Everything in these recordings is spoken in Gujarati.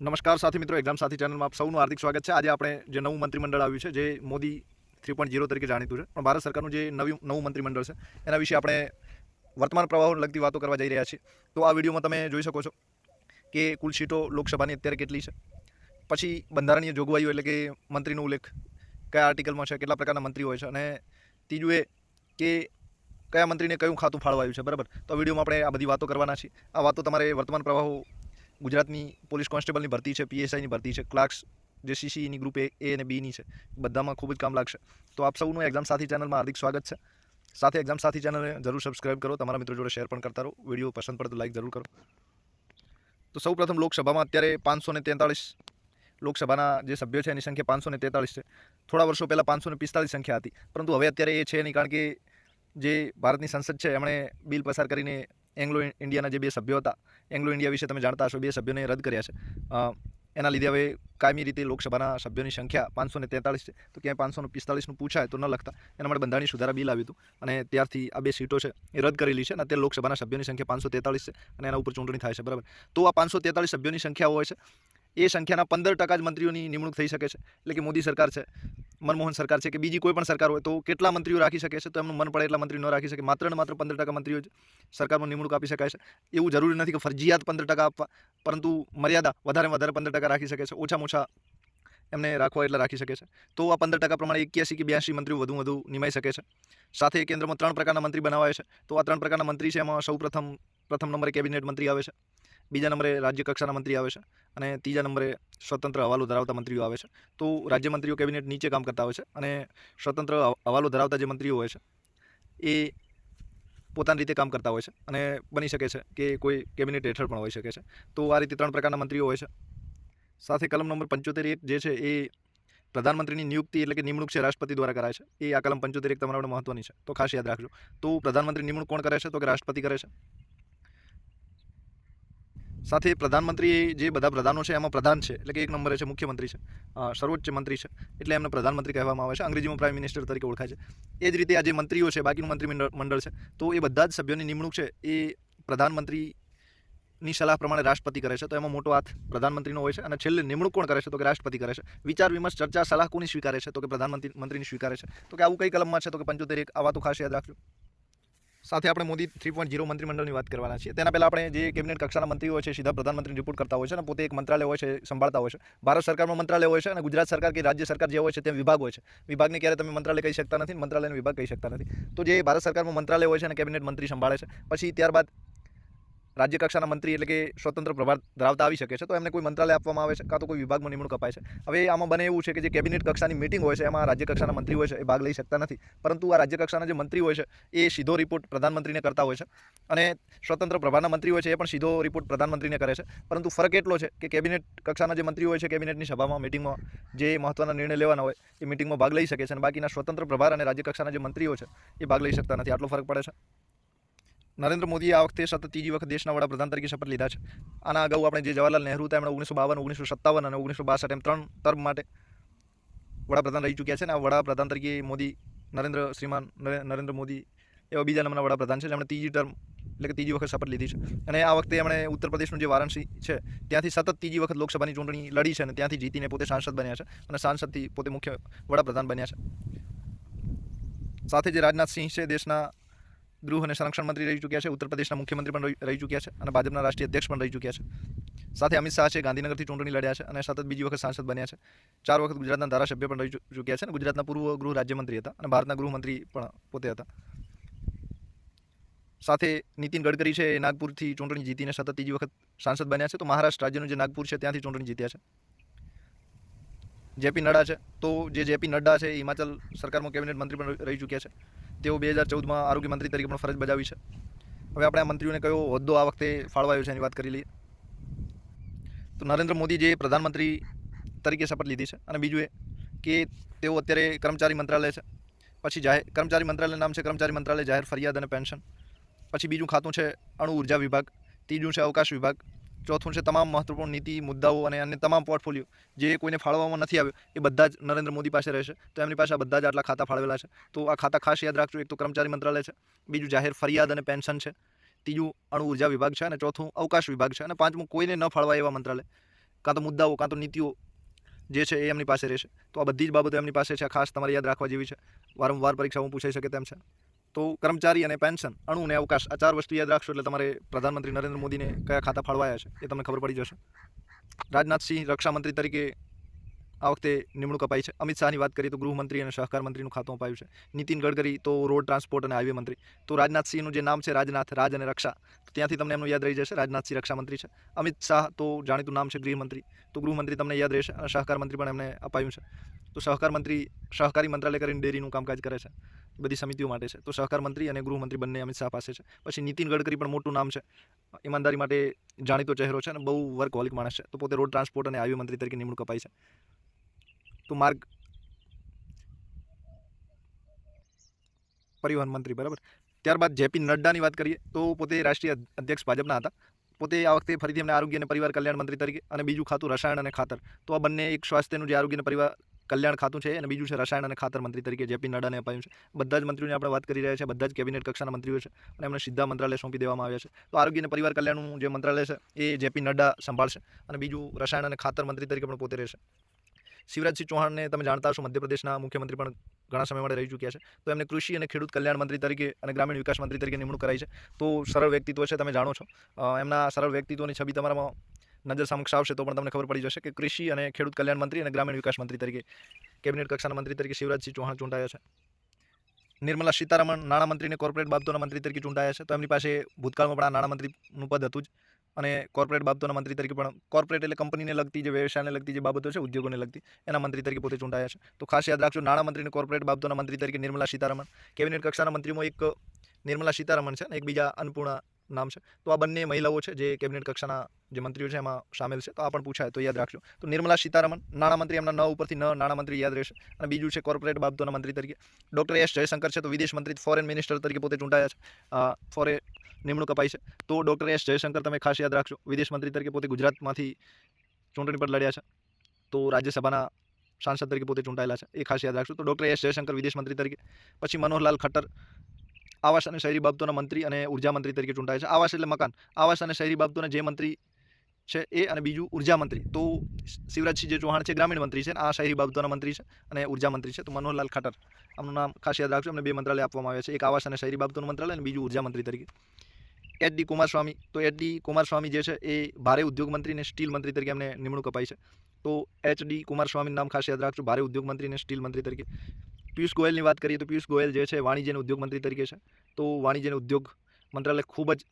નમસ્કાર સાથી મિત્રો એક્ઝામ સાથી ચેનલમાં આપ સૌનું હાર્દિક સ્વાગત છે. આજે આપણે જે નવું મંત્રીમંડળ આવ્યું છે, જે મોદી થ્રી પોઈન્ટ ઝીરો તરીકે જાણીતું છે. પણ ભારત સરકારનું જે નવું નવું મંત્રીમંડળ છે, એના વિશે આપણે વર્તમાન પ્રવાહોને લગતી વાતો કરવા જઈ રહ્યા છીએ. તો આ વિડીયોમાં તમે જોઈ શકો છો કે કુલ સીટો લોકસભાની અત્યારે કેટલી છે. પછી બંધારણીય જોગવાઈઓ એટલે કે મંત્રીનો ઉલ્લેખ કયા આર્ટિકલમાં છે, કેટલા પ્રકારના મંત્રી હોય છે અને ત્રીજું એ કે કયા મંત્રીને કયું ખાતું ફાળવાયું છે, બરાબર? તો વિડીયોમાં આપણે આ બધી વાતો કરવાના છીએ. આ વાતો તમારે વર્તમાન પ્રવાહો ગુજરાતની પોલીસ કોન્સ્ટેબલની ભરતી છે, પીએસઆઈની ભરતી છે, ક્લાર્ક્સ જે સીસીની ગ્રુપ એ અને બીની છે. બધામાં ખૂબ જ કામ લાગશે. તો આપ સૌનું એક્ઝામ સાથી ચેનલમાં હાર્દિક સ્વાગત છે. સાથે એક્ઝામ સાથી ચેનલને જરૂર સબસ્ક્રાઇબ કરો, તમારા મિત્રો જોડે શેર પણ કરતા રહો વીડિયો પસંદ પડે તો લાઈક જરૂર કરો. તો સૌ પ્રથમ લોકસભામાં અત્યારે પાંચસો ને તેતાળીસ લોકસભાના જે સભ્યો છે, એની સંખ્યા પાંચસો ને તેતાળીસ છે. થોડા વર્ષો પહેલાં પાંચસો ને પિસ્તાળીસ સંખ્યા હતી. પરંતુ હવે અત્યારે એ છે નહીં, કારણ કે જે ભારતની સંસદ છે, એમણે બિલ પસાર કરીને એંગ્લો ઇન્ડિયાના જે બે સભ્યો હતા, એંગ્લો ઇન્ડિયા વિશે તમે જાણતા હશો, બે સભ્યોને રદ કર્યા છે. એના લીધે હવે કાયમી રીતે લોકસભાના સભ્યોની સંખ્યા પાંચસો ને તેતાળીસ છે. તો ક્યાંય પાંચસો ને પિસ્તાળીસનું પૂછાય તો ન લખતા. એના માટે બંધારણીય સુધારા બિલ આવ્યું હતું. અને ત્યારથી આ બે સીટો છે એ રદ કરેલી છે. અને અત્યારે લોકસભાના સભ્યોની સંખ્યા પાંચસો તેતાળીસ છે અને એના ઉપર ચૂંટણી થાય છે. બરાબર? તો આ પાંચસો તેતાળીસ સભ્યોની સંખ્યા હોય છે. એ સંખ્યાના પંદર ટકા જ મંત્રીઓની નિમણૂક થઈ શકે છે. એટલે કે મોદી સરકાર છે, મનમોહન સરકાર છે કે બીજી કોઈ પણ સરકાર હોય તો કેટલા મંત્રીઓ રાખી શકે છે તો એમનું મન પડે એટલા મંત્રી ન રાખી શકે. માત્ર ને માત્ર પંદર ટકા મંત્રીઓ જ સરકારમાં નિમણૂક આપી શકાય છે. એવું જરૂરી નથી કે ફરજિયાત પંદર ટકા આપવા, પરંતુ મર્યાદા વધારે વધારે પંદર ટકા રાખી શકે છે. ઓછામાં ઓછા એમને રાખવા એટલે રાખી શકે છે. તો આ પંદર ટકા પ્રમાણે એક્યાસી કે બ્યાસી મંત્રીઓ વધુ વધુ નિમાઈ શકે છે. સાથે કેન્દ્રમાં ત્રણ પ્રકારના મંત્રી બનાવાય છે. તો આ ત્રણ પ્રકારના મંત્રી છે, એમાં સૌ પ્રથમ પ્રથમ નંબરે કેબિનેટ મંત્રી આવે છે. બીજા નંબરે રાજ્ય કક્ષાના મંત્રી આવે છે અને ત્રીજા નંબરે સ્વતંત્ર હવાલો ધરાવતા મંત્રીઓ આવે છે. તો રાજ્ય મંત્રીઓ કેબિનેટ નીચે કામ કરતા હોય છે અને સ્વતંત્ર હવાલો ધરાવતા જે મંત્રીઓ હોય છે, એ પોતાની રીતે કામ કરતા હોય છે અને બની શકે છે કે કોઈ કેબિનેટ હેઠળ પણ હોઈ શકે છે. તો આ રીતે ત્રણ પ્રકારના મંત્રીઓ હોય છે. સાથે કલમ નંબર પંચોતેર એક જે છે એ પ્રધાનમંત્રીની નિયુક્તિ એટલે કે નિમણૂક છે રાષ્ટ્રપતિ દ્વારા કરાય છે. એ આ કલમ પંચોતેર એક તમારા મહત્વની છે. તો ખાસ યાદ રાખજો. તો પ્રધાનમંત્રી નિમણૂક કોણ કરે છે? તો કે રાષ્ટ્રપતિ કરે છે? સાથે પ્રધાનમંત્રી જે બધા પ્રધાનો છે, એમાં પ્રધાન છે, એટલે કે એક નંબરે છે, મુખ્યમંત્રી છે સર્વોચ્ચ મંત્રી છે, એટલે એમને પ્રધાનમંત્રી કહેવામાં આવે છે, અંગ્રેજીમાં પ્રાઇમ મિનિસ્ટર તરીકે ઓળખાય છે. એ જ રીતે આ જે મંત્રીઓ છે, બાકીનું મંત્રીમંડળ, મંડળ છે, તો એ બધા જ સભ્યોની નિમણૂક છે, એ પ્રધાનમંત્રીની સલાહ પ્રમાણે રાષ્ટ્રપતિ કરે છે, તો એમાં મોટો હાથ પ્રધાનમંત્રીનો હોય છે, અને છેલ્લે નિમણૂક કોણ કરે છે, તો કે રાષ્ટ્રપતિ કરે છે. વિચાર વિમર્શ, ચર્ચા, સલાહ કોની સ્વીકારે છે, તો કે પ્રધાનમંત્રી, મંત્રીની સ્વીકારે છે. તો કે આવું કઈ કલમમાં છે, તો કે પંચોતેર એક, આ વાતો ખાસ યાદ રાખજો. સાથે આપણે મોદી થ્રી પોઈન્ટ ઝીરો મંત્રીમંડળની વાત કરવાના છીએ. તેના પહેલાં આપણે જે કેબિનેટ કક્ષાના મંત્રીઓ હોય છે, સીધા પ્રધાનમંત્રીને રિપોર્ટ કરતા હોય છે અને પોતે એક મંત્રાલય હોય છે, સંભાળતા હોય છે. ભારત સરકારમાં મંત્રાલય હોય છે અને ગુજરાત સરકાર કે રાજ્ય સરકાર જે હોય છે, તે વિભાગ હોય છે. વિભાગને ક્યારે તમે મંત્રાલય કહી શકતા નથી, મંત્રાલયને વિભાગ કહી શકતા નથી. તો જે ભારત સરકારમાં મંત્રાલય હોય છે અને કેબિનેટ મંત્રી સંભાળે છે. પછી ત્યારબાદ રાજ્ય કક્ષાના મંત્રી એટલે કે સ્વતંત્ર પ્રભાર ધરાવતા આવી શકે છે, તો એમને કોઈ મંત્રાલય આપવામાં આવે છે કાં તો કોઈ વિભાગમાં નિમણૂક અપાય છે. હવે આમાં બને એવું છે કે જે કેબિનેટ કક્ષાની મિટિંગ હોય છે, એમાં રાજ્ય કક્ષાના મંત્રી હોય છે, એ ભાગ લઈ શકતા નથી. પરંતુ આ રાજ્ય કક્ષાના જે મંત્રી હોય છે, એ સીધો રિપોર્ટ પ્રધાનમંત્રીને કરતા હોય છે. અને સ્વતંત્ર પ્રભારના મંત્રી હોય છે, એ પણ સીધો રિપોર્ટ પ્રધાનમંત્રીને કરે છે. પરંતુ ફરક એટલો છે કે કેબિનેટ કક્ષાના જે મંત્રી હોય છે, કેબિનેટની સભામાં, મિટિંગમાં જે મહત્વના નિર્ણય લેવાના હોય, એ મિટિંગમાં ભાગ લઈ શકે છે અને બાકીના સ્વતંત્ર પ્રભાર અને રાજ્ય કક્ષાના જે મંત્રીઓ છે, એ ભાગ લઈ શકતા નથી. આટલો ફરક પડે છે? નરેન્દ્ર મોદીએ આ વખતે સતત ત્રીજી વખત દેશના વડાપ્રધાન તરીકે શપથ લીધા છે. આના અગાઉ આપણે જે જવાહરલાલ નહેરુ હતા એમણે ઓગણીસો બાવન ઓગણીસો સત્તાવન અને ઓગણીસો બાસઠ એમ ત્રણ ટર્મ માટે વડાપ્રધાન રહી ચૂક્યા છે અને આ વડાપ્રધાન તરીકે મોદી, નરેન્દ્ર, શ્રીમાન નરે- નરેન્દ્ર મોદી એવા બીજા નંબરના વડાપ્રધાન છે. જેમણે ત્રીજી ટર્મ એટલે કે ત્રીજી વખત શપથ લીધી છે. અને આ વખતે એમણે ઉત્તર પ્રદેશનું જે વારાણસી છે, ત્યાંથી સતત ત્રીજી વખત લોકસભાની ચૂંટણી લડી છે અને ત્યાંથી જીતીને પોતે સાંસદ બન્યા છે અને સાંસદથી પોતે મુખ્ય વડાપ્રધાન બન્યા છે. સાથે જે રાજનાથ સિંહ છે, દેશના ગૃહ અને સંરક્ષણ મંત્રી રહી ચૂક્યા છે, ઉત્તર પ્રદેશના મુખ્યમંત્રી પણ રહી- ચૂક્યા છે અને ભાજપના રાષ્ટ્રીય અધ્યક્ષ પણ રહી ચૂક્યા છે. સાથે અમિત શાહ છે, ગાંધીનગરથી ચૂંટણી લડ્યા છે અને સતત બીજી વખત સાંસદ બન્યા છે. ચાર વખત ગુજરાતના ધારાસભ્ય પણ રહી ચૂક્યા છે અને ગુજરાતના પૂર્વ ગૃહ રાજ્યમંત્રી હતા અને ભારતના ગૃહમંત્રી પણ પોતે હતા. સાથે નીતિન ગડકરી છે, એ નાગપુરથી ચૂંટણી જીતીને સતત ત્રીજી વખત સાંસદ બન્યા છે. તો મહારાષ્ટ્ર રાજ્યનું જે નાગપુર છે, ત્યાંથી ચૂંટણી જીત્યા છે. જેપી નડ્ડા છે, તો જે જેપી નડ્ડા છે હિમાચલ સરકારમાં કેબિનેટ મંત્રી પણ રહી ચૂક્યા છે. તેઓ બે હજાર ચૌદમાં આરોગ્ય મંત્રી તરીકે પણ ફરજ બજાવી છે. હવે આપણે આ મંત્રીઓને કયો હોદ્દો આ વખતે ફાળવાયો છે એની વાત કરી લઈએ. તો નરેન્દ્ર મોદી જે પ્રધાનમંત્રી તરીકે શપથ લીધી છે અને બીજું એ કે તેઓ અત્યારે કર્મચારી મંત્રાલય છે. પછી જાહેર, કર્મચારી મંત્રાલય નામ છે કર્મચારી મંત્રાલય, જાહેર ફરિયાદ અને પેન્શન. પછી બીજું ખાતું છે અણુ ઊર્જા વિભાગ, ત્રીજું છે અવકાશ વિભાગ. ચોથું છે તમામ મહત્વપૂર્ણ નીતિ, મુદ્દાઓ અને અન્ય તમામ પોર્ટફોલિયો જે કોઈને ફાળવવામાં નથી આવ્યો, એ બધા જ નરેન્દ્ર મોદી પાસે રહેશે. તો એમની પાસે આ બધા જ આટલા ખાતા ફાળવેલા છે. તો આ ખાતા ખાસ યાદ રાખજો. એક તો કર્મચારી મંત્રાલય છે, બીજું જાહેર ફરિયાદ અને પેન્શન છે, ત્રીજું અણુ ઊર્જા વિભાગ છે અને ચોથું અવકાશ વિભાગ છે અને પાંચમું કોઈને ન ફાળવાય એવા મંત્રાલય. કાં તો મુદ્દાઓ, કાં તો નીતિઓ જે છે એ એમની પાસે રહેશે. તો આ બધી જ બાબતો એમની પાસે છે. ખાસ તમારે યાદ રાખવા જેવી છે. વારંવાર પરીક્ષાઓ પૂછાઈ શકે તેમ છે. તો કર્મચારી અને પેન્શન અણુ અને અવકાશ. આ ચાર વસ્તુ યાદ રાખશો એટલે તમારે પ્રધાનમંત્રી નરેન્દ્ર મોદીને કયા ખાતા ફાળવાયા છે એ તમને ખબર પડી જશે. રાજનાથસિંહ રક્ષામંત્રી તરીકે આ વખતે નિમણૂક અપાઈ છે. અમિત શાહની વાત કરીએ તો ગૃહમંત્રી અને સહકાર મંત્રીનું ખાતું અપાયું છે. નીતિન ગડકરી તો રોડ ટ્રાન્સપોર્ટ અને હાઈવે મંત્રી. તો રાજનાથસિંહનું જે નામ છે રાજનાથ, રાજ અને રક્ષા, તો ત્યાંથી તમને એમનું યાદ રહી જશે. રાજનાથસિંહ રક્ષામંત્રી છે. અમિત શાહ તો જાણીતું નામ છે ગૃહમંત્રી. તો ગૃહમંત્રી તમને યાદ રહેશે અને સહકાર મંત્રી પણ એમને અપાયું છે. તો સહકાર મંત્રી, સહકારી મંત્રાલય કરીને ડેરીનું કામકાજ કરે છે. બધી સમિતિઓ માટે છે. તો સહકાર મંત્રી અને ગૃહમંત્રી બંને અમિત શાહ પાસે છે. પછી નીતિન ગડકરી પણ મોટું નામ છે. ઈમાનદારી માટે જાણીતો ચહેરો છે અને બહુ વર્કહોલિક માણસ છે. તો પોતે રોડ ટ્રાન્સપોર્ટ અને હાઈવે મંત્રી તરીકે નિમણૂક અપાઈ છે. તો માર્ગ પરિવહન મંત્રી, બરાબર? ત્યારબાદ જેપી નડ્ડાની વાત કરીએ, તો પોતે રાષ્ટ્રીય અધ્યક્ષ ભાજપના હતા. પોતે આ વખતે ફરીથી એમને આરોગ્ય અને પરિવાર કલ્યાણ મંત્રી તરીકે અને બીજું ખાતું રસાયણ અને ખાતર. તો આ બંને એક સ્વાસ્થ્યનું જે આરોગ્ય અને પરિવાર કલ્યાણ ખાતું છે અને બીજું છે રસાયણ અને ખાતર મંત્રી તરીકે જેપી નડ્ડાને અપાયું છે. બધા જ મંત્રીઓની આપણે વાત કરી રહ્યા છે, બધા જ કેબિનેટ કક્ષાના મંત્રીઓ છે અને એમને સીધા મંત્રાલય સોંપી દેવામાં આવ્યા છે. તો આરોગ્ય અને પરિવાર કલ્યાણનું જે મંત્રાલય છે એ જેપી નડ્ડા સંભાળશે અને બીજું રસાયણ અને ખાતર મંત્રી તરીકે પણ પોતે રહેશે. શિવરાજસિંહ ચૌહાણને તમે જાણતા હશો, મધ્યપ્રદેશના મુખ્યમંત્રી પણ ઘણા સમય માટે રહી ચૂક્યા છે. તો એમને કૃષિ અને ખેડૂત કલ્યાણ મંત્રી તરીકે અને ગ્રામીણ વિકાસ મંત્રી તરીકે નિમણૂક કરાઈ છે. તો સરળ વ્યક્તિત્વ છે, તમે જાણો છો. એમના સરળ વ્યક્તિત્વની છબી તમારામાં નજર સમક્ષ આવશે તો પણ તમને ખબર પડી જશે કે કૃષિ અને ખેડૂત કલ્યાણ મંત્રી અને ગ્રામીણ વિકાસ મંત્રી તરીકે, કેબિનેટ કક્ષાના મંત્રી તરીકે શિવરાજસિંહ ચૌહાણ ચૂંટાયા છે. નિર્મલા સીતારામન નાણામંત્રીને કોર્પોરેટ બાબતોના મંત્રી તરીકે ચૂંટાયા છે. તો એમની પાસે ભૂતકાળમાં પણ આ નાણામંત્રીનું પદ હતું જ. અને કોર્પોરેટ બાબતોના મંત્રી તરીકે પણ, કોર્પોરેટ એટલે કંપનીને લગતી જે વ્યવસાયને લગતી જે બાબતો છે, ઉદ્યોગોને લગતી, એના મંત્રી તરીકે પોતે ચૂંટાયા છે. તો ખાસ યાદ રાખજો નાણામંત્રીને કોર્પોરેટ બાબતોના મંત્રી તરીકે નિર્મલા સીતારામન, કેબિનેટ કક્ષાના મંત્રીમાં એક નિર્મલા સીતારામન છે અને એક બીજા અન્નપૂર્ણા નામ છે. તો આ બંને મહિલાઓ છે જે કેબિનેટ કક્ષાના જે મંત્રીઓ છે એમાં સામેલ છે. તો આ પણ પૂછાય, તો યાદ રાખજો. તો નિર્મલા સીતારામન નાણામંત્રી એમના ન ઉપરથી ન નાણામંત્રી યાદ રહેશે. અને બીજું છે કોર્પોરેટ બાબતોના મંત્રી તરીકે. ડૉક્ટર એસ જયશંકર છે, તો વિદેશ મંત્રી, ફોરેન મિનિસ્ટર તરીકે પોતે ચૂંટાયા છે. ફોરે નિમણૂક અપાઈ છે. તો ડૉક્ટર એસ જયશંકર તમે ખાસ યાદ રાખજો. વિદેશ મંત્રી તરીકે પોતે ગુજરાતમાંથી ચૂંટણી પર લડ્યા છે. તો રાજ્યસભાના સાંસદ તરીકે પોતે ચૂંટાયેલા છે. એ ખાસ યાદ રાખશું તો ડૉક્ટર એસ જયશંકર વિદેશ મંત્રી તરીકે. પછી મનોહરલાલ ખટ્ટર આવાસ અને શહેરી બાબતોના મંત્રી અને ઊર્જા મંત્રી તરીકે ચૂંટાય છે. આવાસ એટલે મકાન. આવાસ અને શહેરી બાબતોના જે મંત્રી છે એ અને બીજું ઊર્જા મંત્રી. તો શિવરાજસિંહ જે ચૌહાણ છે ગ્રામીણ મંત્રી છે આ શહેરી બાબતોના મંત્રી છે અને ઊર્જા મંત્રી છે. તો મનોહરલાલ ખાટર, આમનું નામ ખાસ યાદ રાખજો. એમને બે મંત્રાલય આપવામાં આવ્યા છે. એક આવાસ અને શહેરી બાબતોનું મંત્રાલય અને બીજું ઊર્જા મંત્રી તરીકે. H D Kumaraswamy. તો એચ ડી કુમારસ્વામી જે છે એ ભારે ઉદ્યોગ મંત્રી અને સ્ટીલ મંત્રી તરીકે એમને નિમણૂક અપાઈ છે. તો એચ ડી કુમારસ્વામીનું નામ ખાસ યાદ રાખજો. ભારે ઉદ્યોગ મંત્રી અને સ્ટીલ મંત્રી તરીકે. પિયુષ ગોયલની વાત કરીએ તો પિયુષ ગોયલ જે છે વાણિજ્ય ઉદ્યોગ મંત્રી તરીકે છે. તો વાણિજ્ય ઉદ્યોગ મંત્રાલય ખૂબ જ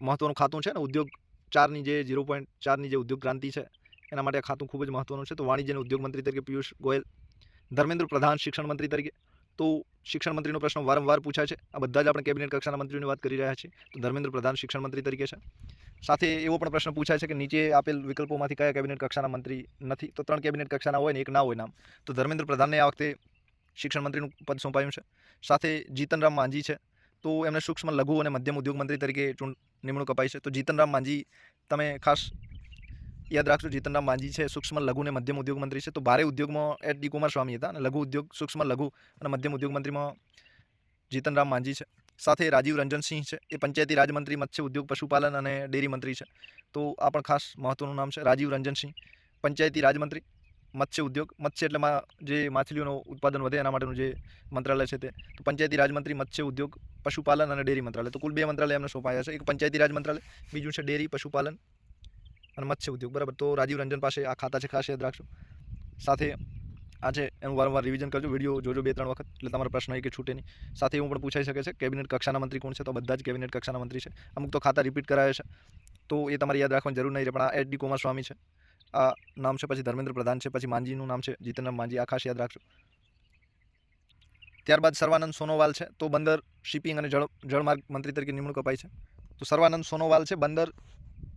મહત્ત્વનું ખાતું છે અને ઉદ્યોગ ચારની જે ઝીરો પોઈન્ટ ચારની જે ઉદ્યોગ ક્રાંતિ છે એના માટે ખાતું ખૂબ જ મહત્વનું છે. તો વાણિજ્ય ઉદ્યોગ મંત્રી તરીકે પિયુષ ગોયલ, ધર્મેન્દ્ર પ્રધાન શિક્ષણ મંત્રી તરીકે. તો શિક્ષણ મંત્રીનો પ્રશ્ન વારંવાર પૂછાય છે. આ બધા જ આપણે કેબિનેટ કક્ષાના મંત્રીઓની વાત કરી રહ્યા છીએ. તો ધર્મેન્દ્ર પ્રધાન શિક્ષણ મંત્રી તરીકે છે. સાથે એવો પણ પ્રશ્ન પૂછાય છે કે નીચે આપેલ વિકલ્પોમાંથી કયા કેબિનેટ કક્ષાના મંત્રી નથી? તો ત્રણ કેબિનેટ કક્ષાના હોય ને એક ના હોય નામ. તો ધર્મેન્દ્ર પ્રધાનને આ વખતે શિક્ષણ મંત્રીનું પદ સોંપાયું છે. સાથે જીતનરામ માંઝી છે. તો એમને સૂક્ષ્મ લઘુ અને મધ્યમ ઉદ્યોગ મંત્રી તરીકે નિમણૂક અપાઈ છે. તો જીતનરામ માંઝી, તમે ખાસ યાદ રાખજો, જીતનરામ માંઝી છે, સૂક્ષ્મ લઘુ અને મધ્યમ ઉદ્યોગ મંત્રી છે. તો ભારે ઉદ્યોગમાં એચ ડી કુમારસ્વામી હતા અને લઘુ ઉદ્યોગ, સૂક્ષ્મ લઘુ અને મધ્યમ ઉદ્યોગ મંત્રીમાં જીતનરામ માંઝી છે. સાથે રાજીવ રંજનસિંહ છે, એ પંચાયતી રાજમંત્રી, મત્સ્ય ઉદ્યોગ, પશુપાલન અને ડેરી મંત્રી છે. તો આ પણ ખાસ મહત્વનું નામ છે, રાજીવ રંજનસિંહ, પંચાયતી રાજમંત્રી, મત્સ્ય ઉદ્યોગ. મત્સ્ય એટલે જે માછલીઓનું ઉત્પાદન વધે એના માટેનું જે મંત્રાલય છે તે. તો પંચાયતી રાજમંત્રી, મત્સ્ય ઉદ્યોગ, પશુપાલન અને ડેરી મંત્રાલય. તો કુલ બે મંત્રાલય એમને સોંપાયા છે. એક પંચાયતી રાજ મંત્રાલય, બીજું છે ડેરી, પશુપાલન અને મત્સ્ય ઉદ્યોગ. બરાબર. તો રાજીવ રંજન પાસે આ ખાતા છે ખાસ યાદ રાખજો. સાથે આ છે. એનું વારંવાર રિવિઝન કરજો. વીડિયો જોજો બે, ત્રણ વખત. એટલે તમારો પ્રશ્ન એક છૂટે નહીં. સાથે એવું પણ પૂછાઈ શકે છે કેબિનેટ કક્ષાના મંત્રી કોણ છે? તો બધા જ કેબિનેટ કક્ષાના મંત્રી છે. અમુક તો ખાતા રિપીટ કરાયા છે. તો એ તમારે યાદ રાખવાની જરૂર નહીં રહે. પણ આ એચ ડી કુમારસ્વામી છે. આ નામ છે, પછી ધર્મેન્દ્ર પ્રધાન છે, પછી માંજીનું નામ છે. જીતનરામ માંજી આ ખાસ યાદ રાખજો. ત્યારબાદ સર્વાનંદ સોનોવાલ છે. તો બંદર શિપિંગ અને જળ, જળમાર્ગ મંત્રી તરીકે નિમણૂક અપાઈ છે. તો સર્વાનંદ સોનોવાલ છે. બંદર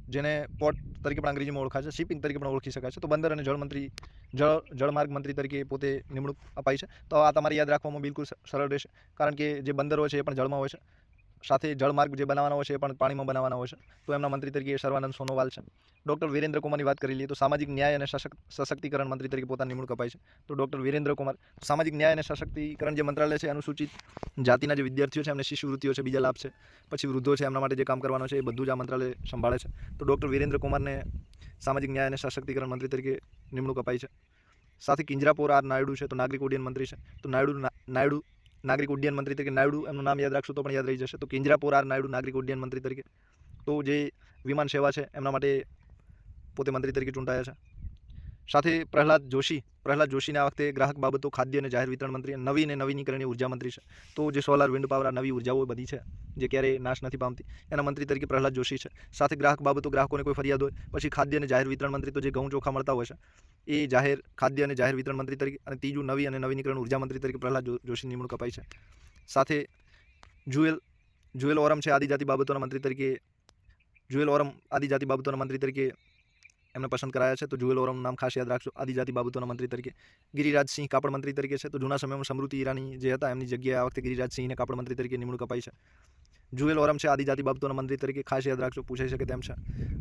જેને પોર્ટ તરીકે પણ અંગ્રેજીમાં ઓળખાય છે, શિપિંગ તરીકે પણ ઓળખી શકાય છે. તો બંદર અને જળમંત્રી જળ જળમાર્ગ મંત્રી તરીકે પોતે નિમણૂક અપાઈ છે. તો આ તમારે યાદ રાખવામાં બિલકુલ સરળ રહેશે. કારણ કે જે બંદરો છે એ પણ જળમાં હોય છે. સાથે જળમાર્ગ જે બનાવવાના છે, એ પણ પાણીમાં બનાવવાના છે. તો એમના મંત્રી તરીકે સર્વાનંદ સોનોવાલ છે. ડૉક્ટર વિરેન્દ્ર કુમારની વાત કરી લઈએ તો સામાજિક ન્યાય અને સશક્ત, સશક્તિકરણ મંત્રી તરીકે પોતાની નિમણૂક અપાઈ છે. તો ડૉક્ટર વિરેન્દ્રકુમાર સામાજિક ન્યાય અને સશક્તિકરણ જે મંત્રાલય છે, અનુસૂચિત જાતિના જે વિદ્યાર્થીઓ છે, એમને શિષ્યવૃત્તિઓ છે, બીજા લાભ છે, પછી વૃદ્ધો છે, એમના માટે જે કામ કરવાનું છે, એ બધું જ આ મંત્રાલય સંભાળે છે. તો ડૉક્ટર વિરેન્દ્ર કુમારને સામાજિક ન્યાય અને સશક્તિકરણ મંત્રી તરીકે નિમણૂક અપાઈ છે. સાથે કિંજરાપોર આર નાયડુ છે, તો નાગરિક ઉડ્ડયન મંત્રી છે. તો નાયડુ નાયડુ નાગરિક ઉડ્ડયન મંત્રી તરીકે નાયડુ, એમનું નામ યાદ રાખશો તો પણ યાદ રહી જશે. તો કિંજરાપોર આર નાયડુ, નાગરિક ઉડ્ડયન મંત્રી તરીકે. તો જે વિમાન સેવા છે, એમના માટે પોતે મંત્રી તરીકે ચૂંટાયા છે. સાથે પ્રહલાદ જોશી, પ્રહલાદ જોશીને આ વખતે ગ્રાહક બાબતો, ખાદ્ય અને જાહેર વિતરણ મંત્રી નવી અને નવીનીકરણીય ઊર્જા મંત્રી છે. તો જે સોલાર, વિન્ડ પાવર નવી ઉર્જાઓ બધી છે, જે ક્યારેય નાશ નથી પામતી. એના મંત્રી તરીકે પ્રહલાદ જોશી છે. સાથે ગ્રાહક બાબતો, ગ્રાહકોને કોઈ ફરિયાદ હોય, પછી ખાદ્ય અને જાહેર વિતરણ મંત્રી તો જે ઘઉં ચોખા મળતા હોય છે, એ જાહેર, ખાદ્ય અને જાહેર વિતરણ મંત્રી તરીકે અને ત્રીજું નવી અને નવીનીકરણ ઊર્જા મંત્રી તરીકે પ્રહલાદ જોશી નિમણૂક અપાઈ છે. સાથે જુએલ જુએલ ઓરમ છે આદિજાતિ બાબતોના મંત્રી તરીકે, જુએલ ઓરમ આદિજાતિ બાબતોના મંત્રી તરીકે એમને પસંદ કરાયા છે, તો જુએલ ઓરમનું નામ ખાસ યાદ રાખશો આદિજાતિ બાબતોના મંત્રી તરીકે. ગિરિરાજસિંહ કાપડ મંત્રી તરીકે છે, તો જૂના સમયમાં સમૃદ્ધિ ઈરાની જે હતા, એમની જગ્યાએ આ વખતે ગિરિરાજસિંહને કાપડ મંત્રી તરીકે નિમણૂક અપાઈ છે. જુએલ ઓરમ છે, આદિજાતિ બાબતોના મંત્રી તરીકે ખાસ યાદ રાખજો, પૂછાઈ શકે તેમ છે.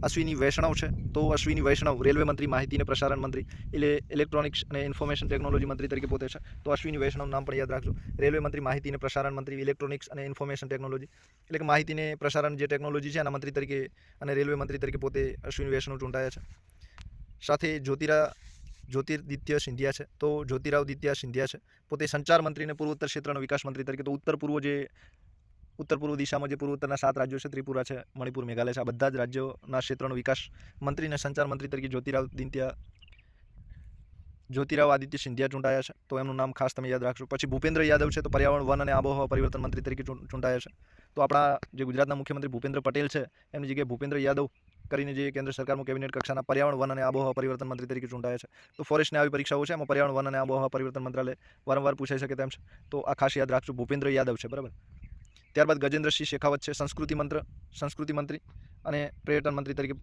અશ્વિની વૈષ્ણવ છે, તો અશ્વિની વૈષ્ણવ રેલવે મંત્રી, માહિતી અને પ્રસારણ મંત્રી, એટલે ઇલેક્ટ્રોનિક્સ અને ઇન્ફોર્મેશન ટેકનોલોજી મંત્રી તરીકે પોતે છે. તો અશ્વિની વૈષ્ણવ નામ પણ યાદ રાખજો. રેલવે મંત્રી, માહિતી અને પ્રસારણ મંત્રી ઇલેક્ટ્રોનિક્સ અને ઇન્ફોર્મેશન ટેકનોલોજી એટલે કે માહિતી અને પ્રસારણ જે ટેકનોલોજી છે એના મંત્રી તરીકે અને રેલવે મંત્રી તરીકે પોતે અશ્વિની વૈષ્ણવ ચૂંટાયા છે. સાથે જ્યોતિરા, જ્યોતિર્દિત્ય સિંધિયા છે, તો જ્યોતિરાવ દિત્યા સિંધિયા છે. પોતે સંચાર મંત્રી અને પૂર્વોત્તર ક્ષેત્રના વિકાસ મંત્રી તરીકે, તો ઉત્તર પૂર્વ જે ઉત્તર પૂર્વ દિશામાં જે પૂર્વોત્તરના સાત રાજ્યો છે, ત્રિપુરા છે, મણિપુર, મેઘાલય છે, આ બધા જ રાજ્યોના ક્ષેત્રનો વિકાસ મંત્રી અને સંચાર મંત્રી તરીકે જ્યોતિરાવ દિત્યા જ્યોતિરાવ આદિત્ય સિંધિયા ચૂંટાયા છે. તો એમનું નામ ખાસ તમે યાદ રાખશો. પછી ભૂપેન્દ્ર યાદવ છે, તો પર્યાવરણ, વન અને આબોહવા પરિવર્તન મંત્રી તરીકે ચૂંટાયા છે. તો આપણા જે ગુજરાતના મુખ્યમંત્રી ભૂપેન્દ્ર પટેલ છે, એમની જગ્યાએ ભૂપેન્દ્ર યાદવ કરીને જે કેન્દ્ર સરકારમાં કેબિનેટ કક્ષાના પર્યાવરણ, વન અને આબોહવા પરિવર્તન મંત્રી તરીકે ચૂંટાયા છે. તો ફોરેસ્ટની આવી પરીક્ષાઓ છે, એમાં પર્યાવરણ, વન અને આબોહવા પરિવર્તન મંત્રાલય વારંવાર પૂછાઈ શકે તેમ છે. તો આ ખાસ યાદ રાખજો, ભૂપેન્દ્ર યાદવ છે, બરાબર? ત્યારબાદ ગજેન્દ્રસિંહ શેખાવત છે, સંસ્કૃતિ મંત્ર, સંસ્કૃતિ મંત્રી અને પર્યટન મંત્રી તરીકે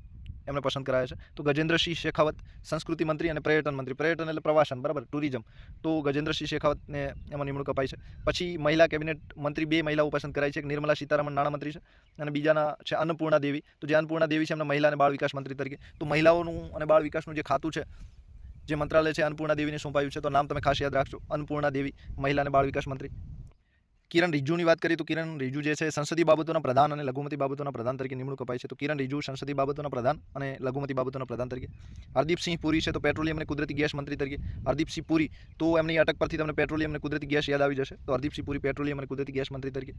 એમને પસંદ કરાયા છે. તો ગજેન્દ્રસિંહ શેખાવત, સંસ્કૃતિ મંત્રી અને પર્યટન મંત્રી. પર્યટન એટલે પ્રવાસન, બરાબર? ટુરિઝમ. તો ગજેન્દ્રસિંહ શેખાવતને એમાં નિમણૂક અપાઈ છે. પછી મહિલા કેબિનેટ મંત્રી બે મહિલાઓ પસંદ કરાઈ છે. એક નિર્મલા સીતારામન નાણામંત્રી છે અને બીજાના છે અન્નપૂર્ણા દેવી. તો જે અન્નપૂર્ણા દેવી છે એમને મહિલા અને બાળ વિકાસ મંત્રી તરીકે. તો મહિલાઓનું અને બાળ વિકાસનું જે ખાતું છે, જે મંત્રાલય છે, અન્નપૂર્ણા દેવીને સોંપાયું છે. તો નામ તમે ખાસ યાદ રાખજો. અન્નપૂર્ણા દેવી, મહિલા અને બાળ વિકાસ મંત્રી. કિરણ રિજ્જુની વાત કરીએ તો કિરણ રિજુ જે છે, સંસદીય બાબતોના પ્રધાન અને લઘુમતી બાબતોના પ્રધાન તરીકે નિમણૂક અપાઈ છે. તો કિરણ રિજુ સંસદીય બાબતોના પ્રધાન અને લઘુમતી બાબતોના પ્રધાન તરીકે. હરદીપસિંહ પુરી છે તો પેટ્રોલિયમ અને કુદરતી ગેસ મંત્રી તરીકે. હરદીપસિંહ પુરી તો એમની અટક પરથી તમને પેટ્રોલિયમ અને કુદરતી ગેસ યાદ આવી જશે. તો હરદીપસિંહ પુરી પેટ્રોલિયમ અને કુદરતી ગેસ મંત્રી તરીકે.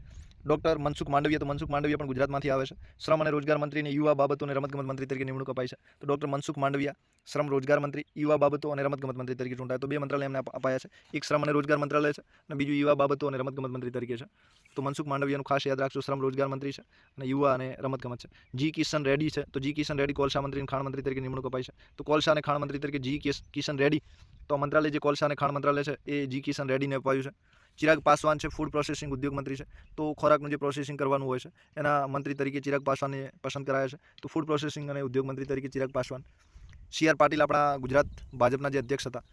ડોક્ટર મનસુખ માંડવિયા તો મનસુખ માંડવિયા પણ ગુજરાતમાંથી આવે છે. શ્રમ અને રોજગાર મંત્રી અને યુવા બાબતો અને રમતગમત મંત્રી તરીકે નિમણૂક અપાઈ છે. તો ડોક્ટર મનસુખ માંડવિયા શ્રમ રોજગાર મંત્રી, યુવા બાબતો અને રમતગમત મંત્રી તરીકે ચૂંટાયા. તો બે મંત્રાલય એમને અપાયા છે. એક શ્રમ અને રોજગાર મંત્રાલય છે અને બીજું યુવા બાબતો અને રમતગમત મંત્રી તરીકે છે. તો મનસુખ માંડવિયાનું ખાસ યાદ રાખજો, શ્રમ રોજગાર મંત્રી છે અને યુવા અને રમતગમત છે. જી કિશન રેડ્ડી છે, તો જી કિશન રેડ્ડી કોલસા મંત્રી અને ખાણ મંત્રી તરીકે નિમણૂક અપાઈ છે. તો કોલસા અને ખાણ મંત્રી તરીકે જી કિશન રેડ્ડી, તો મંત્રાલય જે કોલસા અને ખાણ મંત્રાલય છે, એ જી કિશન રેડ્ડીને અપાયું છે. ચિરાગ પાસવાન છે, ફૂડ પ્રોસેસિંગ ઉદ્યોગ મંત્રી છે. તો ખોરાકનું જે પ્રોસેસિંગ કરવાનું હોય છે, એના મંત્રી તરીકે ચિરાગ પાસવાનને પસંદ કરાયા છે. તો ફૂડ પ્રોસેસિંગ અને ઉદ્યોગ મંત્રી તરીકે ચિરાગ પાસવાન. સી આર પાટીલ આપણા ગુજરાત ભાજપના જે અધ્યક્ષ હતા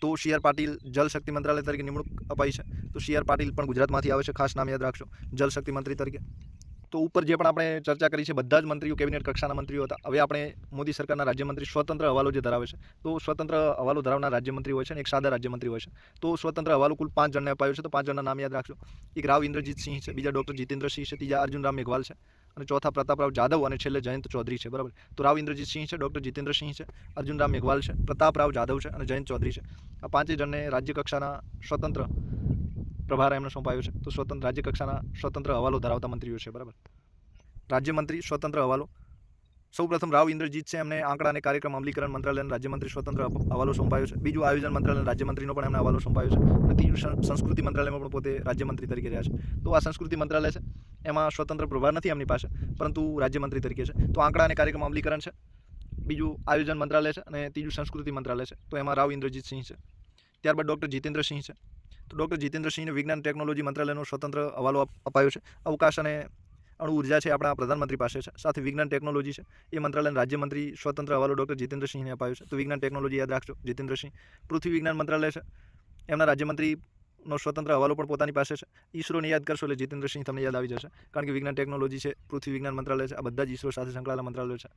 તો સી આર પાટીલ જલ શક્તિ મંત્રાલય તરીકે નિમણૂક અપાઈ છે. તો સી આર પાટીલ પણ ગુજરાતમાંથી આવે છે. ખાસ નામ યાદ રાખશો જલ શક્તિ મંત્રી તરીકે. તો ઉપર જે પણ આપણે ચર્ચા કરી છે, બધા જ મંત્રીઓ કેબિનેટ કક્ષાના મંત્રીઓ હતા. હવે આપણે મોદી સરકારના રાજ્યમંત્રી સ્વતંત્ર હવાલો જે ધરાવે છે, તો સ્વતંત્ર હવાલો ધરાવનાર રાજ્યમંત્રી હોય છે અને એક સાદા રાજ્યમંત્રી હોય છે. તો સ્વતંત્ર હવાલો કુલ પાંચ જણને અપાયો છે. તો પાંચ જણના નામ યાદ રાખજો. એક રાવ ઇન્દ્રજીત સિંહ છે, બીજા ડૉક્ટર જીતેન્દ્રસિંહ છે, ત્રીજા અર્જુન રામ મેઘવાલ છે. અને ચોથા પ્રતાપરાવ જાદવ અને છેલ્લે જયંત ચૌધરી છે, બરાબર? તો રાવ ઇન્દ્રજીત સિંહ છે, ડૉક્ટર જીતેન્દ્રસિંહ છે, અર્જુનરામ મેઘવાલ છે, પ્રતાપરાવ જાદવ છે અને જયંત ચૌધરી છે. આ પાંચે જણને રાજ્ય કક્ષાના સ્વતંત્ર પ્રભાર એમને સોંપાયો છે. તો સ્વતંત્ર રાજ્ય કક્ષાના સ્વતંત્ર હવાલો ધરાવતા મંત્રીઓ છે, બરાબર? રાજ્યમંત્રી, સ્વતંત્ર હવાલો સૌપ્રથમ રાવ ઇન્દ્રજીત છે એમને આંકડા અને કાર્યક્રમ અમલીકરણ મંત્રાલયના રાજ્યમંત્રી સ્વતંત્ર હવાલો સોંપાયો છે. બીજું આયોજન મંત્રાલયના રાજ્યમંત્રીનો પણ એમને હવાલો સોંપાયો છે. અને ત્રીજું સંસ્કૃતિ મંત્રાલયમાં પણ પોતે રાજ્યમંત્રી તરીકે રહ્યા છે. તો આ સંસ્કૃતિ મંત્રાલય છે. એમાં સ્વતંત્ર પ્રભાર નથી એમની પાસે, પરંતુ રાજ્યમંત્રી તરીકે છે. તો આંકડા અને કાર્યક્રમ અમલીકરણ છે. બીજું આયોજન મંત્રાલય છે અને ત્રીજું સંસ્કૃતિ મંત્રાલય છે. તો એમાં રાવ ઇન્દ્રજીત સિંહ છે. ત્યારબાદ ડૉક્ટર જીતેન્દ્ર સિંહ છે. તો ડૉક્ટર જીતેન્દ્ર સિંહને વિજ્ઞાન ટેકનોલોજી મંત્રાલયનો સ્વતંત્ર હવાલો અપાયો છે. અવકાશ અને અણુ ઊર્જા છે આપણા પ્રધાનમંત્રી પાસે છે. સાથે વિજ્ઞાન ટેકનોલોજી છે. એ મંત્રાલયના રાજ્યમંત્રી સ્વતંત્ર હવાલો ડૉક્ટર જીતેન્દ્રસિંહને અપાયો છે. તો વિજ્ઞાન ટેકનોલોજી યાદ રાખજો. જીતેન્દ્રસિંહ પૃથ્વી વિજ્ઞાન મંત્રાલય છે. એમના રાજ્યમંત્રી નો સ્વતંત્ર હવાલો પણ પોતાની પાસે છે. ઈસરોને યાદ કરશો એટલે જીતેન્દ્રસિંહ તમને યાદ આવી જશે. કારણ કે વિજ્ઞાન ટેકનોલોજી છે, પૃથ્વી વિજ્ઞાન મંત્રાલય છે. આ બધા જ ઈસરો સાથે સંકળાયેલા મંત્રાલયો છે.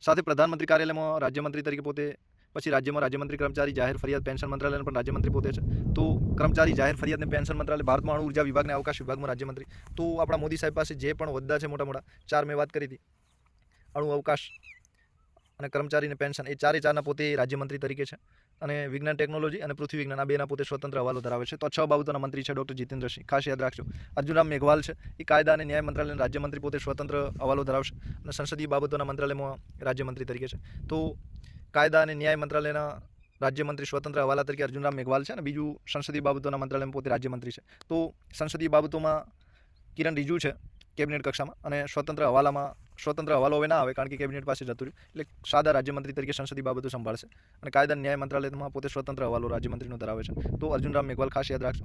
સાથે પ્રધાનમંત્રી કાર્યાલયમાં રાજ્યમંત્રી તરીકે પોતે પછી રાજ્યમાં રાજ્યમંત્રી કર્મચારી જાહેર ફરિયાદ પેન્શન મંત્રાલયને પણ રાજ્યમંત્રી પોતે છે. તો કર્મચારી જાહેર ફરિયાદ અને પેન્શન મંત્રાલય ભારતમાં અણુ ઊર્જા વિભાગને અવકાશ વિભાગમાં રાજ્યમંત્રી. તો આપણા મોદી સાહેબ પાસે જે પણ હોદ્દા છે મોટા મોટા, ચાર મેં વાત કરી હતી. અણુ અવકાશ અને કર્મચારીને પેન્શન, એ ચારે ચારના પોતે રાજ્યમંત્રી તરીકે છે. અને વિજ્ઞાન ટેકનોલોજી અને પૃથ્વી વિજ્ઞાન, આ બેના પોતે સ્વતંત્ર હવાલો ધરાવે છે. તો છ બાબતોના મંત્રી છે ડૉક્ટર જીતેન્દ્રસિંહ ખાસ યાદ રાખજો, અર્જુનરામ મેઘવાલ છે, એ કાયદા અને ન્યાય મંત્રાલયના રાજ્યમંત્રી પોતે સ્વતંત્ર હવાલો ધરાવશે અને સંસદીય બાબતોના મંત્રાલયમાં રાજ્યમંત્રી તરીકે છે. તો કાયદા અને ન્યાય મંત્રાલયના રાજ્યમંત્રી સ્વતંત્ર હવાલા તરીકે અર્જુનરામ મેઘવાલ છે અને બીજું સંસદીય બાબતોના મંત્રાલયમાં પોતે રાજ્યમંત્રી છે. તો સંસદીય બાબતોમાં કિરણ રિજુ છે કેબિનેટ કક્ષામાં અને સ્વતંત્ર હવાલામાં સ્વતંત્ર હવાલો હવે ના આવે કારણ કે કેબિનેટ પાસે જતું રહ્યું. એટલે સાદા રાજ્યમંત્રી તરીકે સંસદીય બાબતો સંભાળશે અને કાયદા ન્યાય મંત્રાલયમાં પોતે સ્વતંત્ર હવાલો રાજ્યમંત્રીનો ધરાવે છે. તો અર્જુનરામ મેઘવાલ ખાસ યાદ રાખજો.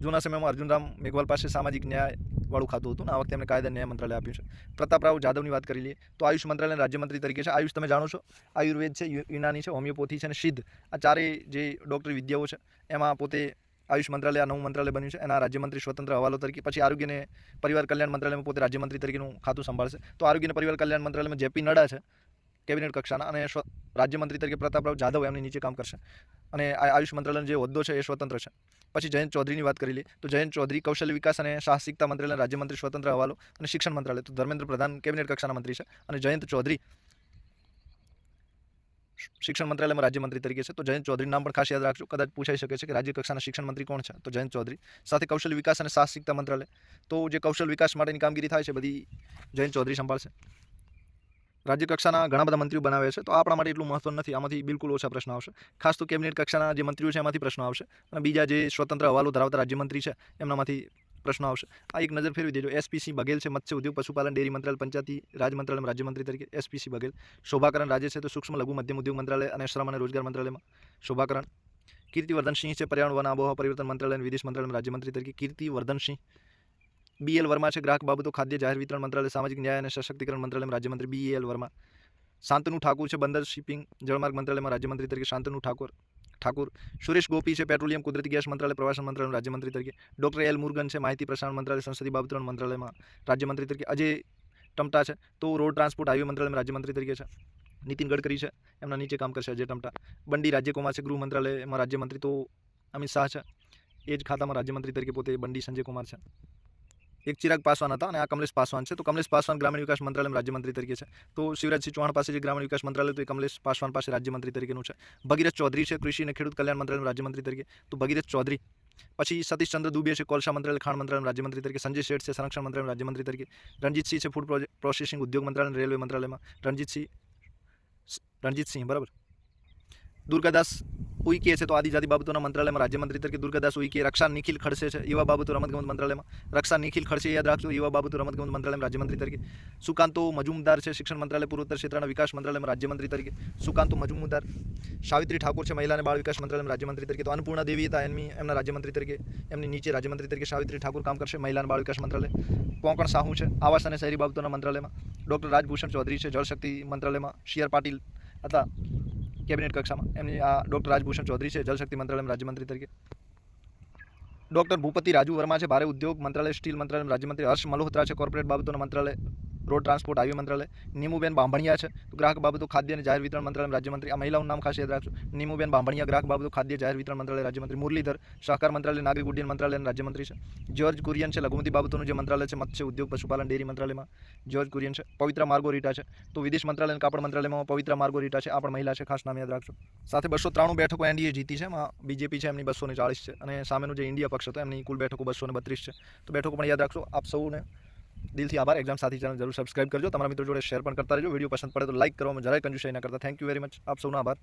જૂના સમયમાં અર્જુનરામ મેઘવાલ પાસે સામાજિક ન્યાયવાળું ખાતું હતું ને, આ વખતે એમને કાયદા ન્યાય મંત્રાલય આપ્યું છે. પ્રતાપરાવ જાદવની વાત કરી લઈએ, તો આયુષ મંત્રાલયના રાજ્યમંત્રી તરીકે છે. આયુષ, તમે જાણો છો, આયુર્વેદ છે યુનાની છે, હોમિયોપેથી છે અને સિદ્ધ. આ ચારેય જે ડૉક્ટરી વિદ્યાઓ છે, એમાં પોતે આયુષ મંત્રાલય નવું મંત્રાલય બન્યું છે, એના રાજ્યમંત્રી સ્વતંત્ર હવાલો તરીકે, પછી આરોગ્ય અને પરિવાર કલ્યાણ મંત્રાલયમાં પોતે રાજ્યમંત્રી તરીકેનું ખાતું સંભાળશે. તો આરોગ્ય અને પરિવાર કલ્યાણ મંત્રાલયમાં જેપી નડ્ડા છે, કેબિનેટ કક્ષાના, અને રાજ્યમંત્રી તરીકે પ્રતાપરાવ જાધવ એમની નીચે કામ કરશે. અને આયુષ મંત્રાલયનો જે હોદ્દો છે, એ સ્વતંત્ર છે. પછી જયંત ચૌધરીની વાત કરી લે તો જયંત ચૌધરી કૌશલ્ય વિકાસ અને સાહસિકતા મંત્રાલયના રાજ્યમંત્રી સ્વતંત્ર હવાલો અને શિક્ષણ મંત્રાલય. તો ધર્મેન્દ્ર પ્રધાન કેબિનેટ કક્ષાના મંત્રી છે અને જયંત ચૌધરી શિક્ષણ મંત્રાલયમાં રાજ્યમંત્રી તરીકે છે. તો જયંત ચૌધરી નામ પણ ખાસ યાદ રાખજો. કદાચ પૂછાઈ શકે છે કે રાજ્ય કક્ષાના શિક્ષણ મંત્રી કોણ છે? તો જયંત ચૌધરી. સાથે કૌશલ્ય વિકાસ અને સાહસિકતા મંત્રાલય. તો જે કૌશલ વિકાસ માટેની કામગીરી થાય છે, બધી જયંત ચૌધરી સંભાળશે. રાજ્ય કક્ષાના ઘણા બધા મંત્રીઓ બનાવે છે, તો આપણા માટે એટલું મહત્વ નથી. આમાંથી બિલકુલ ઓછા પ્રશ્નો આવશે. ખાસ તો કેબિનેટ કક્ષાના જે મંત્રીઓ છે, એમાંથી પ્રશ્નો આવશે. અને બીજા જે સ્વતંત્ર હવાલો ધરાવતા રાજ્યમંત્રી છે, એમનામાંથી પ્રશ્નો આવશે. આ એક નજર ફેરવી દેજો. એસપીસી બઘેલ છે, મત્સ્ય ઉદ્યોગ, પશુપાલન, ડેરી મંત્રાલય, પંચાયતી રાજ મંત્રાલયમાં રાજ્યમંત્રી તરીકે એસપીસી બઘેલ. શોભાકરણ રાજ્ય છે, તો સૂક્ષ્મ, લઘુ, મધ્યમ ઉદ્યોગ મંત્રાલય અને શ્રમ અને રોજગાર મંત્રાલયમાં શોભાકરણ. કીર્તિવર્ધનસિંહ છે, પર્યાવરણ, વન આબોહવા પરિવર્તન મંત્રાલય અને વિદેશ મંત્રાલયમાં રાજ્યમંત્રી તરીકે કીર્તિવર્ધનસિંહ. બીએલ વર્મા છે. ગ્રાહક બાબતો, ખાદ્ય, જાહેર વિતરણ મંત્રાલય, સામાજિક ન્યાય અને સશક્તિકરણ મંત્રાલયમાં રાજ્યમંત્રી બીએલ વર્મા શાંતનુ ઠાકુર છે. બંદર શિપિંગ, જળમાર્ગ મંત્રાલયમાં રાજ્યમંત્રી તરીકે શાંતનુ ઠાકુર ઠાકુર. સુરેશ ગોપી છે. પેટ્રોલિયમ, કુદરતી ગેસ મંત્રાલય, પ્રવાસન મંત્રાલયના રાજ્યમંત્રી તરીકે. ડોક્ટર એલ મુરગન છે. માહિતી પ્રસારણ મંત્રાલય, સંસદીય બાબતોના મંત્રાલયમાં રાજ્યમંત્રી તરીકે. અજય ટમટા છે. તો રોડ ટ્રાન્સપોર્ટ, હાઈવે મંત્રાલયમાં રાજ્યમંત્રી તરીકે છે. નીતિન ગડકરી છે. એમના નીચે કામ કરશે અજય ટમટા. બંડી રાજ્યકુમાર છે. ગૃહ મંત્રાલયમાં રાજ્યમંત્રી તો અમિત શાહ છે. એ જ ખાતામાં રાજ્યમંત્રી તરીકે પોતે બંડી સંજય કુમાર છે. એક ચિરાગ પાસવાન હતા અને આ કમલેશ પાસવાન છે. તો કમલેશ પાસવાન ગ્રામીણ વિકાસ મંત્રાલયમાં રાજ્યમંત્રી તરીકે છે. તો શિવરાજસિંહ ચૌહાણ પાસે જે ગ્રામીણ વિકાસ મંત્રાલય તો એ કમલેશ પાસવાન પાસે રાજ્યમંત્રી તરીકેનું છે. ભગીરથ ચૌધરી છે, કૃષિ અને ખેડૂત કલ્યાણ મંત્રાલયમાં રાજ્યમંત્રી તરીકે. તો ભગીરથ ચૌધરી. પછી સતીશચંદ્ર દુબે છે, કોલસા મંત્રાલય, ખાણ મંત્રાલયના રાજ્યમંત્રી તરીકે. સંજય શેઠ છે, સંરક્ષણ મંત્રાલયના રાજ્યમંત્રી તરીકે. રણજીતસિંહ છે, ફૂડ પ્રોસેસિંગ ઉદ્યોગ મંત્રાલય રેલવે મંત્રાલયમાં. રણજીતસિંહ રણજીતસિંહ, બરાબર. દુર્ગાદાસ ઉઈકે છે તો આદિજાતિ બાબતોના મંત્રાલયમાં રાજ્યમંત્રી તરીકે દુર્ગાદાસ ઉઈકે રક્ષા નિખિલ ખડસે છે. યુવા બાબતો રમતગમત મંત્રાલયમાં રક્ષા નિખિલ ખડસે યાદ રાખજો. યુવા બાબતો રમતગમત મંત્રાલયમાં રાજ્યમંત્રી તરીકે. સુકાંતો મજુમદાર છે, શિક્ષણ મંત્રાલય, પૂર્વોત્તર ક્ષેત્રના વિકાસ મંત્રાલયમાં રાજ્યમંત્રી તરીકે. સુકાંતો મજુમદાર. સાવિત્રી ઠાકોર છે, મહિલા અને બાળ વિકાસ મંત્રાલયમાં રાજ્યમંત્રી તરીકે. તો અન્નપૂર્ણા દેવી હતા, એમની, એમના રાજ્યમંત્રી તરીકે. એમની નીચે રાજ્યમંત્રી તરીકે સાવિત્રી ઠાકોર કામ કરશે, મહિલા અને બાળ વિકાસ મંત્રાલય. કોંકણ સાહુ છે, આવાસ અને શહેરી બાબતોના મંત્રાલયમાં. ડૉક્ટર રાજભૂષણ ચૌધરી છે, જળશક્તિ મંત્રાલયમાં. શિયર પાટીલ હતા. કેબિનેટ કક્ષામાં. એમની આ ડૉક્ટર રાજભૂષણ ચૌધરી છે જલશક્તિ મંત્રાલયમાં રાજ્યમંત્રી તરીકે. ડૉક્ટર ભૂપતિ રાજુ વર્મા છે, ભારે ઉદ્યોગ મંત્રાલય, સ્ટીલ મંત્રાલયમાં રાજ્યમંત્રી હર્ષ મલ્હોત્રા છે, કોર્પોરેટ બાબતોના મંત્રાલય રોડ ટ્રાન્સપોર્ટ, હાઈવે મંત્રાલય, નીમુબેન બાંભણિયા છે. ગ્રાહક બાબતો, ખાદ્ય અને જાહેર વિતરણ મંત્રાલય રાજ્યમંત્રી આ મહિલાઓનું નામ ખાસ યાદ રાખજો. નીમુબેન બાંભણિયા, ગ્રાહક બાબતો, ખાદ્ય, જાહેર વિતરણ મંત્રાલય રાજ્યમંત્રી મુરલીધર, સહકાર મંત્રાલય, નાગરિક ઉડ્ડયન મંત્રાલયના રાજ્યમંત્રી છે. જ્યોર્જ કુરિયન છે, લઘુમતી બાબતોનું જે મંત્રાલય છે, મત્સ્ય ઉદ્યોગ, પશુપાલન, ડેરી મંત્રાલયમાં જ્યોર્જ કુરિયન છે. પવિત્ર માર્ગોરીટા છે. તો વિદેશ મંત્રાલય અને કાપડ મંત્રાલયમાં પવિત્ર માર્ગોરીટા છે. આ પણ મહિલા છે, ખાસ નામ યાદ રાખજો. સાથે બસો ત્રાણું બેઠકો એનડીએ જીતી છે. એમાં બીજેપી છે, એમની બસો ચાળીસ છે. અને સામેનું જે ઇન્ડિયા પક્ષ હતો, એમની કુલ બેઠકો બસો બત્રીસ છે. તો બેઠકો પણ યાદ રાખજો. આપ સૌને દિલથી આભાર. એક્ઝામ સાથી ચેનલ જરૂર સબસ્ક્રાઇબ કરજો. તમારા મિત્રો જોડે શેર પણ કરતા રહેજો. વીડિયો પસંદ પડે તો લાઇક કરવામાં જરાય કંજુસાઈ ના કરતા. થેન્ક યુ વેરી મચ આપ સૌનો આભાર.